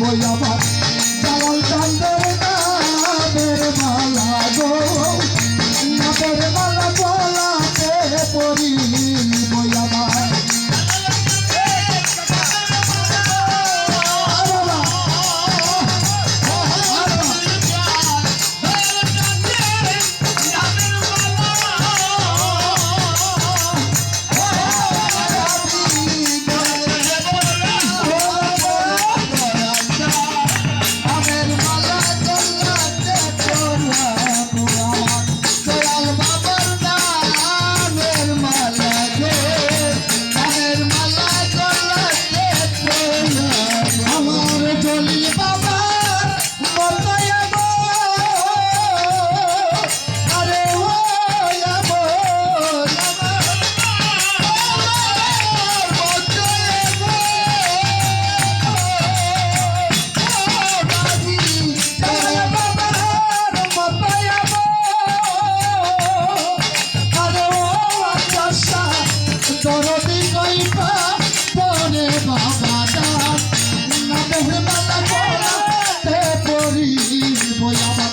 我要他。জলি বাবা you know